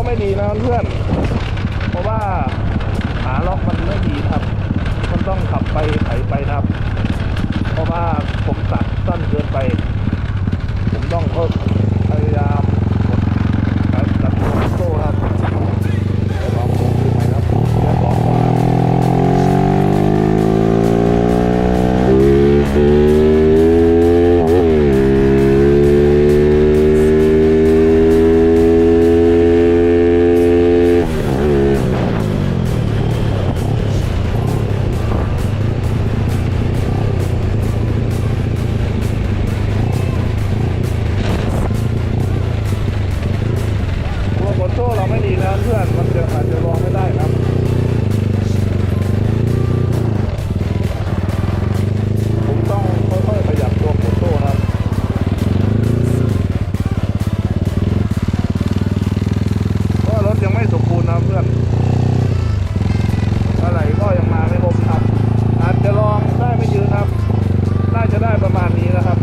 ็ไม่ดีนะเพื่อน เพราะว่าขาล็อกมันไม่ดีครับ มันต้องขับไปไถไปครับ เพราะว่าผมตัดสั้นเกินไป ได้ประมาณนี้นะครับ